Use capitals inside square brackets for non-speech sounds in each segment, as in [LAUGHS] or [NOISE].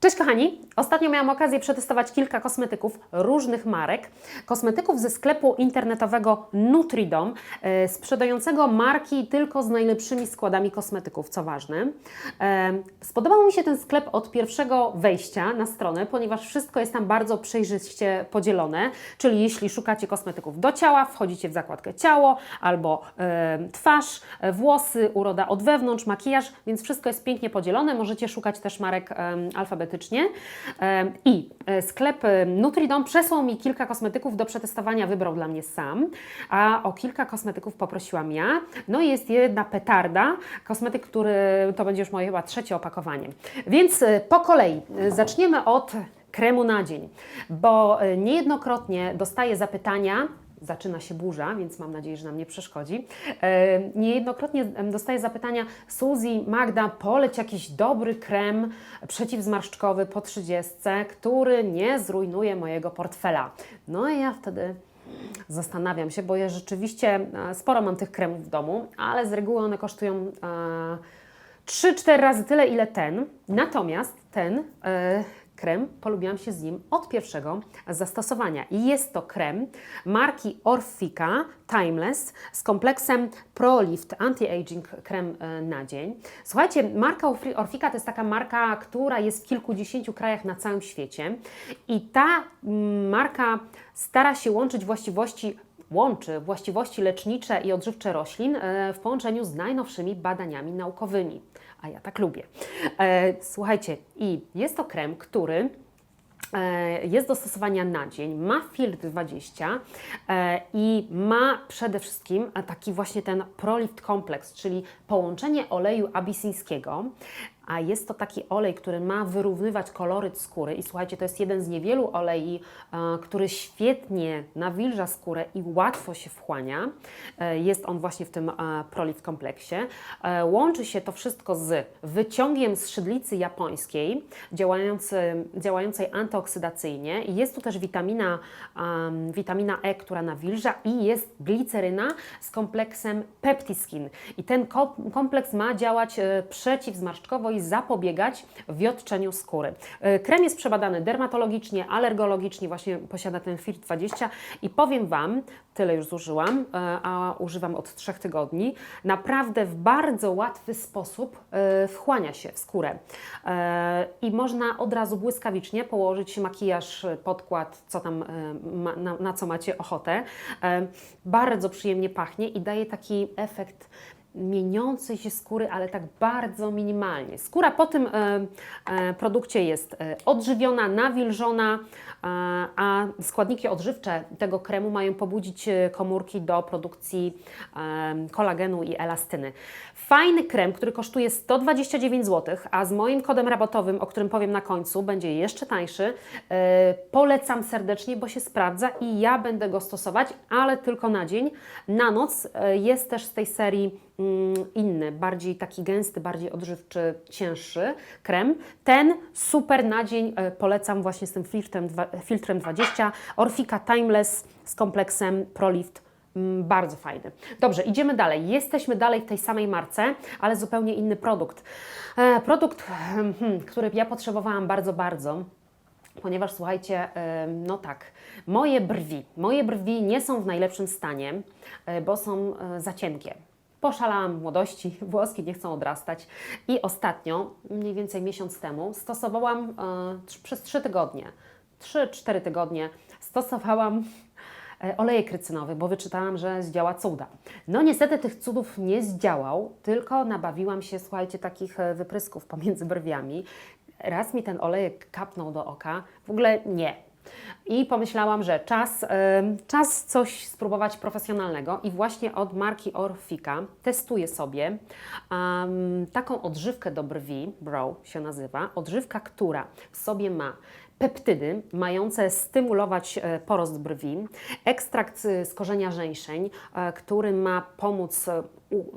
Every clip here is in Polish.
Cześć kochani! Ostatnio miałam okazję przetestować kilka kosmetyków różnych marek. Kosmetyków ze sklepu internetowego Nutridom, e, sprzedającego marki tylko z najlepszymi składami kosmetyków, co ważne. E, spodobał mi się ten sklep od pierwszego wejścia na stronę, ponieważ wszystko jest tam bardzo przejrzyście podzielone, czyli jeśli szukacie kosmetyków do ciała, wchodzicie w zakładkę ciało albo e, twarz, e, włosy, uroda od wewnątrz, makijaż, więc wszystko jest pięknie podzielone. Możecie szukać też marek alfabetycznie. Em, I e, sklep e, Nutridom przesłał mi kilka kosmetyków do przetestowania, wybrał dla mnie sam, a o kilka kosmetyków poprosiłam ja. No i jest jedna petarda, kosmetyk, który to będzie już moje chyba trzecie opakowanie. Więc e, po kolei e, zaczniemy od kremu na dzień, bo e, niejednokrotnie dostaję zapytania, zaczyna się burza, więc mam nadzieję, że nam nie przeszkodzi. E, Niejednokrotnie dostaję zapytania, Suzy, Magda, poleć jakiś dobry krem przeciwzmarszczkowy po 30, który nie zrujnuje mojego portfela. No i ja wtedy zastanawiam się, bo ja rzeczywiście e, sporo mam tych kremów w domu, ale z reguły one kosztują e, 3-4 razy tyle, ile ten. Natomiast ten e, krem, polubiłam się z nim od pierwszego zastosowania. I jest to krem marki Orfika Timeless z kompleksem ProLift Anti-Aging krem e, na dzień. Słuchajcie, marka Orfi- Orfika to jest taka marka, która jest w kilkudziesięciu krajach na całym świecie. I ta mm, marka stara się łączyć właściwości łączy właściwości lecznicze i odżywcze roślin e, w połączeniu z najnowszymi badaniami naukowymi. A ja tak lubię. E, Słuchajcie, i jest to krem, który e, jest do stosowania na dzień, ma filtr 20 e, i ma przede wszystkim taki właśnie ten ProLift Complex, czyli połączenie oleju abisyńskiego, a jest to taki olej, który ma wyrównywać koloryt skóry i słuchajcie, to jest jeden z niewielu olei, e, który świetnie nawilża skórę i łatwo się wchłania. E, Jest on właśnie w tym e, ProLift kompleksie. Łączy się to wszystko z wyciągiem z szydlicy japońskiej, działający, działającej antyoksydacyjnie. Jest tu też witamina, witamina E, która nawilża i jest gliceryna z kompleksem Peptiskin. I ten ko- kompleks ma działać przeciwzmarszczkowo zapobiegać wiotczeniu skóry. E, Krem jest przebadany dermatologicznie, alergologicznie, właśnie posiada ten filtr 20 i powiem Wam, tyle już zużyłam, e, a używam od trzech tygodni, naprawdę w bardzo łatwy sposób e, wchłania się w skórę. I można od razu błyskawicznie położyć makijaż, podkład, co tam, na, co macie ochotę. Bardzo przyjemnie pachnie i daje taki efekt mieniącej się skóry, ale tak bardzo minimalnie. Skóra po tym e, e, produkcie jest e, odżywiona, nawilżona, a składniki odżywcze tego kremu mają pobudzić e, komórki do produkcji kolagenu i elastyny. Fajny krem, który kosztuje 129 zł, a z moim kodem rabatowym, o którym powiem na końcu, będzie jeszcze tańszy. E, Polecam serdecznie, bo się sprawdza i ja będę go stosować, ale tylko na dzień. Na noc e, jest też z tej serii mm, inny, bardziej taki gęsty, bardziej odżywczy, cięższy krem. Ten super na dzień polecam właśnie z tym dwa- filtrem 20 Orfika Timeless z kompleksem ProLift. Mm, Bardzo fajny. Dobrze, idziemy dalej. Jesteśmy dalej w tej samej marce, ale zupełnie inny produkt. E, produkt, hmm, który ja potrzebowałam bardzo, bardzo ponieważ słuchajcie, em, no tak, moje brwi, moje brwi nie są w najlepszym stanie, e, bo są e, za cienkie. Poszalałam w młodości, [LAUGHS] włoski nie chcą odrastać i ostatnio, mniej więcej miesiąc temu, stosowałam e, przez 3 tygodnie, 3-4 tygodnie stosowałam e, olejek rycynowy, bo wyczytałam, że zdziała cuda. No niestety tych cudów nie zdziałał, tylko nabawiłam się, słuchajcie, takich e, wyprysków pomiędzy brwiami. Raz mi ten olejek kapnął do oka, w ogóle nie. I pomyślałam, że czas, czas coś spróbować profesjonalnego i właśnie od marki Orfika testuję sobie em, taką odżywkę do brwi, brow się nazywa, odżywka, która w sobie ma peptydy mające stymulować e, porost brwi, ekstrakt z korzenia żeńszeń, e, który ma pomóc e,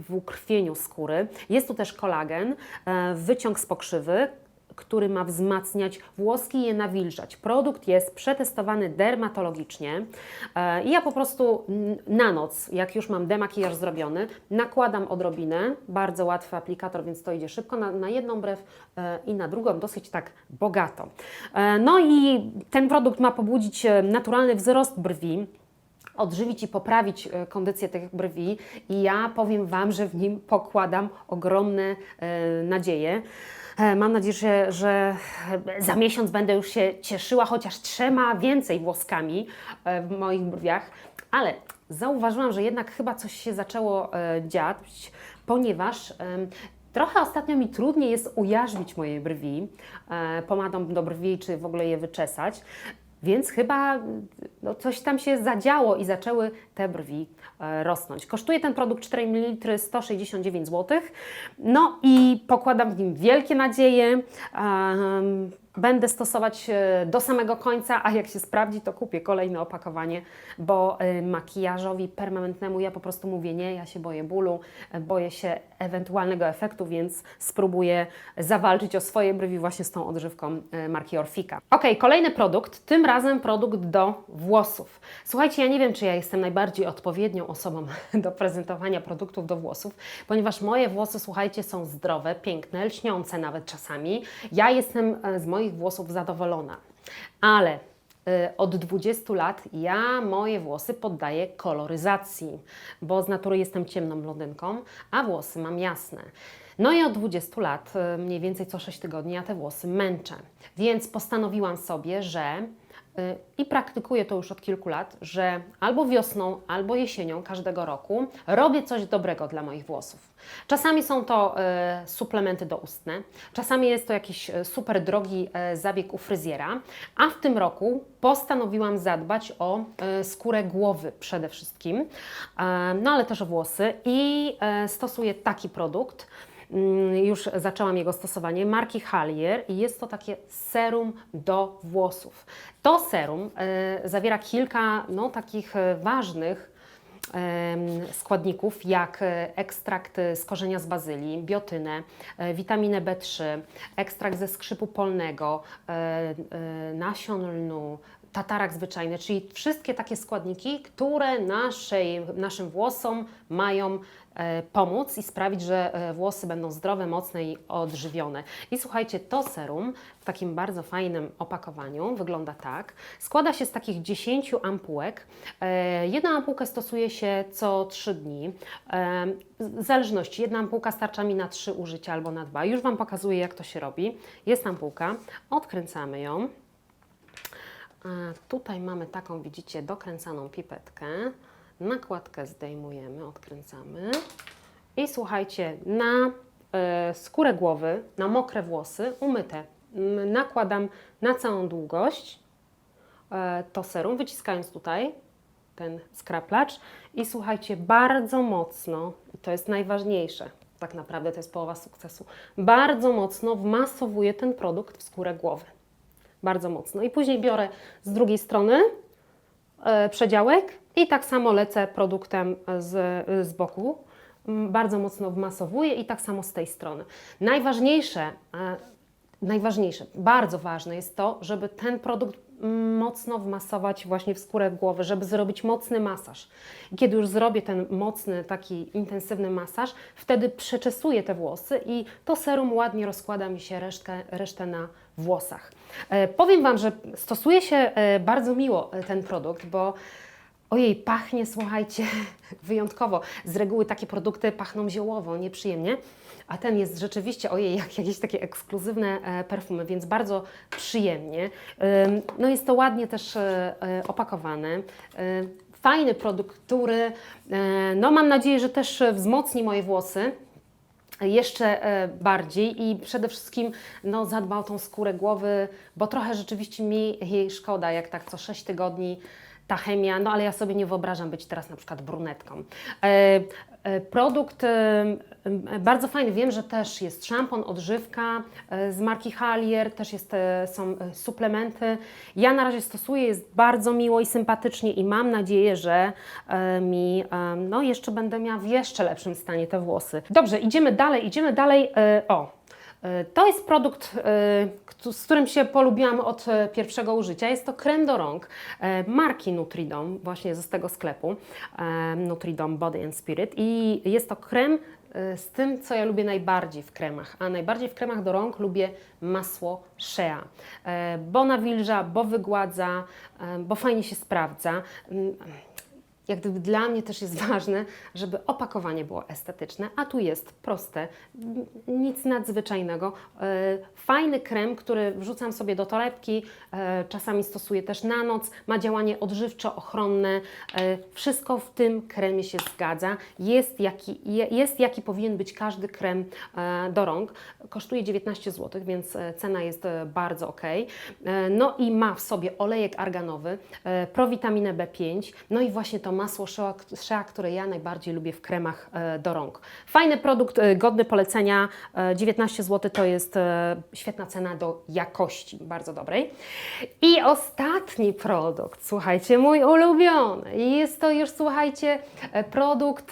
w ukrwieniu skóry. Jest tu też kolagen, wyciąg z pokrzywy, który ma wzmacniać włoski i je nawilżać. Produkt jest przetestowany dermatologicznie e, i ja po prostu na noc, jak już mam demakijaż zrobiony, nakładam odrobinę, bardzo łatwy aplikator, więc to idzie szybko, na, na jedną brew e, i na drugą dosyć tak bogato. E, No i ten produkt ma pobudzić naturalny wzrost brwi, odżywić i poprawić e, kondycję tych brwi i ja powiem Wam, że w nim pokładam ogromne e, nadzieje. E, Mam nadzieję, że, że za miesiąc będę już się cieszyła chociaż trzema więcej włoskami w moich brwiach, ale zauważyłam, że jednak chyba coś się zaczęło dziać, ponieważ Trochę ostatnio mi trudniej jest ujarzmić moje brwi pomadą do brwi, czy w ogóle je wyczesać. Więc chyba no, coś tam się zadziało i zaczęły te brwi e, rosnąć. Kosztuje ten produkt 4 ml 169 zł. No i pokładam w nim wielkie nadzieje. Będę stosować e, do samego końca, a jak się sprawdzi, to kupię kolejne opakowanie, bo e, makijażowi permanentnemu ja po prostu mówię nie, ja się boję bólu, e, boję się ewentualnego efektu, więc spróbuję zawalczyć o swoje brwi właśnie z tą odżywką marki Orfika. Ok, kolejny produkt, tym razem produkt do włosów. Słuchajcie, ja nie wiem, czy ja jestem najbardziej odpowiednią osobą [LAUGHS] do prezentowania produktów do włosów, ponieważ moje włosy, słuchajcie, są zdrowe, piękne, lśniące nawet czasami. Ja jestem z moich włosów zadowolona, ale y, od 20 lat ja moje włosy poddaję koloryzacji, bo z natury jestem ciemną blondynką, a włosy mam jasne. No i od 20 lat, y, mniej więcej co 6 tygodni, ja te włosy męczę. Więc postanowiłam sobie, że y, i praktykuję to już od kilku lat, że albo wiosną, albo jesienią każdego roku robię coś dobrego dla moich włosów. Czasami są to e, suplementy doustne, czasami jest to jakiś e, super drogi e, zabieg u fryzjera, a w tym roku postanowiłam zadbać o e, skórę głowy przede wszystkim, e, no ale też o włosy. I e, stosuję taki produkt. Mm, Już zaczęłam jego stosowanie marki Halier. I jest to takie serum do włosów. To serum e, zawiera kilka no, takich e, ważnych składników, jak e, ekstrakt z korzenia z bazylii, biotynę, e, witaminę B3, ekstrakt ze skrzypu polnego, e, nasion lnu, tatarak zwyczajny, czyli wszystkie takie składniki, które naszej, naszym włosom mają pomóc i sprawić, że e, włosy będą zdrowe, mocne i odżywione. I słuchajcie, to serum w takim bardzo fajnym opakowaniu wygląda tak. Składa się z takich 10 ampułek. E, Jedna ampułkę stosuje się co 3 dni. E, W zależności, jedna ampułka starcza mi na 3 użycia albo na 2. Już Wam pokazuję, jak to się robi. Jest ampułka, odkręcamy ją. Tutaj mamy taką, widzicie, dokręcaną pipetkę. Nakładkę zdejmujemy, odkręcamy. I słuchajcie, na e, skórę głowy, na mokre włosy, umyte, nakładam na całą długość e, to serum, wyciskając tutaj ten skraplacz i słuchajcie, bardzo mocno, to jest najważniejsze, tak naprawdę to jest połowa sukcesu, bardzo mocno wmasowuję ten produkt w skórę głowy bardzo mocno. I później biorę z drugiej strony przedziałek i tak samo lecę produktem z, z boku. Bardzo mocno wmasowuję i tak samo z tej strony. Najważniejsze, e, najważniejsze, bardzo ważne jest to, żeby ten produkt mocno wmasować właśnie w skórę głowy, żeby zrobić mocny masaż. Kiedy już zrobię ten mocny, taki intensywny masaż, wtedy przeczesuję te włosy i to serum ładnie rozkłada mi się resztkę, resztę na włosach. E, powiem Wam, że stosuje się e, bardzo miło e, ten produkt, bo Ojej, pachnie, słuchajcie, [LAUGHS] wyjątkowo. Z reguły takie produkty pachną ziołowo, nieprzyjemnie, a ten jest rzeczywiście, ojej, jak jakieś takie ekskluzywne perfumy, więc bardzo przyjemnie. No jest to ładnie też opakowane. Fajny produkt, który, no mam nadzieję, że też wzmocni moje włosy jeszcze e, bardziej i przede wszystkim no, zadba o tą skórę głowy, bo trochę rzeczywiście mi jej szkoda, jak tak co 6 tygodni ta chemia, no ale ja sobie nie wyobrażam być teraz na przykład brunetką. E, e, Produkt e, bardzo fajny, wiem, że też jest szampon, odżywka z marki Halier, też jest, są suplementy. Ja na razie stosuję, jest bardzo miło i sympatycznie i mam nadzieję, że mi, no jeszcze będę miała w jeszcze lepszym stanie te włosy. Dobrze, idziemy dalej, idziemy dalej. O, To jest produkt, któ- z którym się polubiłam od e, pierwszego użycia. Jest to krem do rąk marki Nutridom, właśnie z tego sklepu Nutridom Body and Spirit. I jest to krem z tym, co ja lubię najbardziej w kremach. A najbardziej w kremach do rąk lubię masło shea, bo nawilża, bo wygładza, bo fajnie się sprawdza. Jak gdyby dla mnie też jest [LAUGHS] ważne, żeby opakowanie było estetyczne, a tu jest proste, nic nadzwyczajnego. E, Fajny krem, który wrzucam sobie do torebki, e, czasami stosuję też na noc, ma działanie odżywczo-ochronne, e, wszystko w tym kremie się zgadza. Jest jaki, je- jest jaki powinien być każdy krem do rąk. Kosztuje 19 zł, więc cena jest bardzo ok. No i ma w sobie olejek arganowy, prowitaminę B5, no i właśnie to masło shea, shea, które ja najbardziej lubię w kremach e, do rąk. Fajny produkt, e, godny polecenia, e, 19 zł to jest e, świetna cena do jakości, bardzo dobrej. I ostatni produkt, słuchajcie, mój ulubiony. Jest to już, słuchajcie, e, produkt,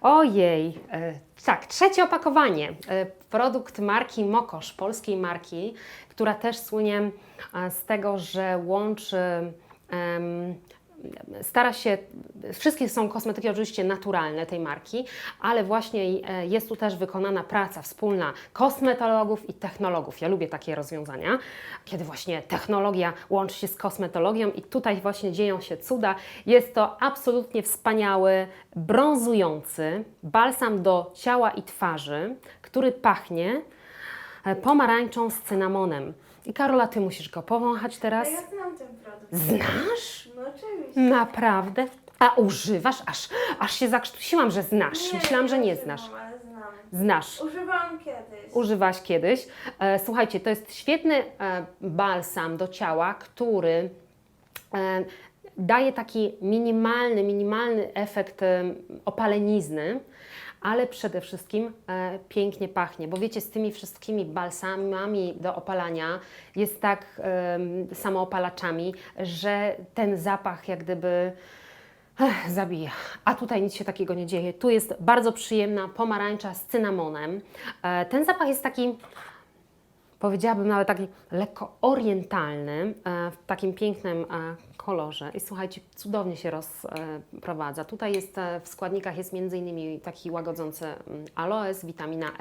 ojej, e, tak, trzecie opakowanie. E, Produkt marki Mokosz, polskiej marki, która też słynie e, z tego, że łączy em, stara się, wszystkie są kosmetyki oczywiście naturalne tej marki, ale właśnie e, jest tu też wykonana praca wspólna kosmetologów i technologów. Ja lubię takie rozwiązania, kiedy właśnie technologia łączy się z kosmetologią i tutaj właśnie dzieją się cuda. Jest to absolutnie wspaniały, brązujący balsam do ciała i twarzy, który pachnie e, pomarańczą z cynamonem. I Karola, Ty musisz go powąchać teraz. A ja znam ten produkt. Znasz? No oczywiście. Naprawdę? A używasz? Aż, aż się zakrztusiłam, że znasz. Myślałam, że nie używam, znasz. ale znam. Znasz. Używałam kiedyś. Używałaś kiedyś. E, słuchajcie, to jest świetny e, balsam do ciała, który e, daje taki minimalny, minimalny efekt e, opalenizny, ale przede wszystkim e, pięknie pachnie, bo wiecie, z tymi wszystkimi balsamami do opalania jest tak e, samoopalaczami, że ten zapach jak gdyby Ech, zabija. A tutaj nic się takiego nie dzieje. Tu jest bardzo przyjemna pomarańcza z cynamonem. E, ten zapach jest taki, powiedziałabym nawet taki lekko orientalny, e, w takim pięknym e, kolorze. I słuchajcie, cudownie się rozprowadza. Tutaj jest e, w składnikach jest m.in. taki łagodzący mm, aloes, witamina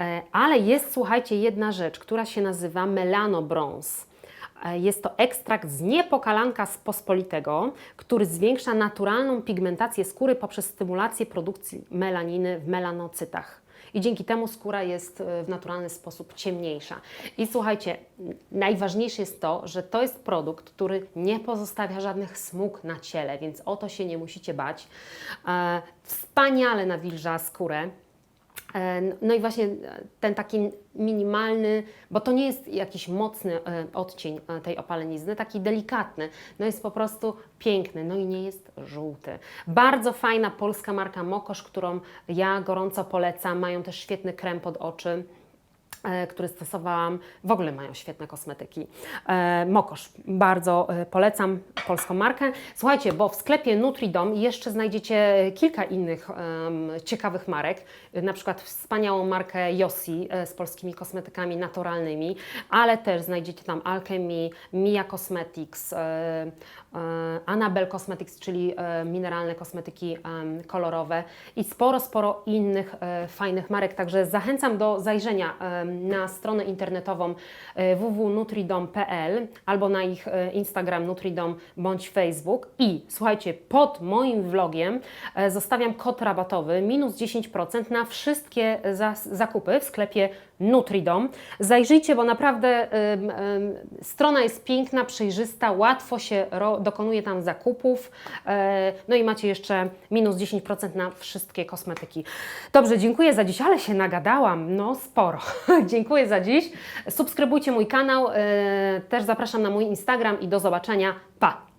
E, ale jest, słuchajcie, jedna rzecz, która się nazywa melanobrąz. Jest to ekstrakt z niepokalanka z pospolitego, który zwiększa naturalną pigmentację skóry poprzez stymulację produkcji melaniny w melanocytach. I dzięki temu skóra jest e, w naturalny sposób ciemniejsza. I słuchajcie, najważniejsze jest to, że to jest produkt, który nie pozostawia żadnych smug na ciele, więc o to się nie musicie bać. E, wspaniale nawilża skórę. E, No i właśnie e, ten taki minimalny, bo to nie jest jakiś mocny e, odcień tej opalenizny, taki delikatny, no jest po prostu piękny, no i nie jest żółty. Bardzo fajna polska marka Mokosz, którą ja gorąco polecam, mają też świetny krem pod oczy który stosowałam. W ogóle mają świetne kosmetyki. E, Mokosz, bardzo e, polecam polską markę. Słuchajcie, bo w sklepie Nutridom jeszcze znajdziecie kilka innych ciekawych marek, e, na przykład wspaniałą markę Yossi e, z polskimi kosmetykami naturalnymi, ale też znajdziecie tam Alchemy, Mia Cosmetics, e, e, Annabelle Cosmetics, czyli e, mineralne kosmetyki em, kolorowe i sporo, sporo innych e, fajnych marek. Także zachęcam do zajrzenia na stronę internetową e, www.nutridom.pl albo na ich e, Instagram Nutridom bądź Facebook. I słuchajcie, pod moim vlogiem e, zostawiam kod rabatowy minus 10% na wszystkie zakupy w sklepie Nutridom. Zajrzyjcie, bo naprawdę ym, ym, strona jest piękna, przejrzysta, łatwo się dokonuje tam zakupów. E, no i macie jeszcze minus 10% na wszystkie kosmetyki. Dobrze, dziękuję za dziś, ale się nagadałam, no sporo. [LAUGHS] dziękuję za dziś. Subskrybujcie mój kanał, e, też zapraszam na mój Instagram i do zobaczenia. Pa!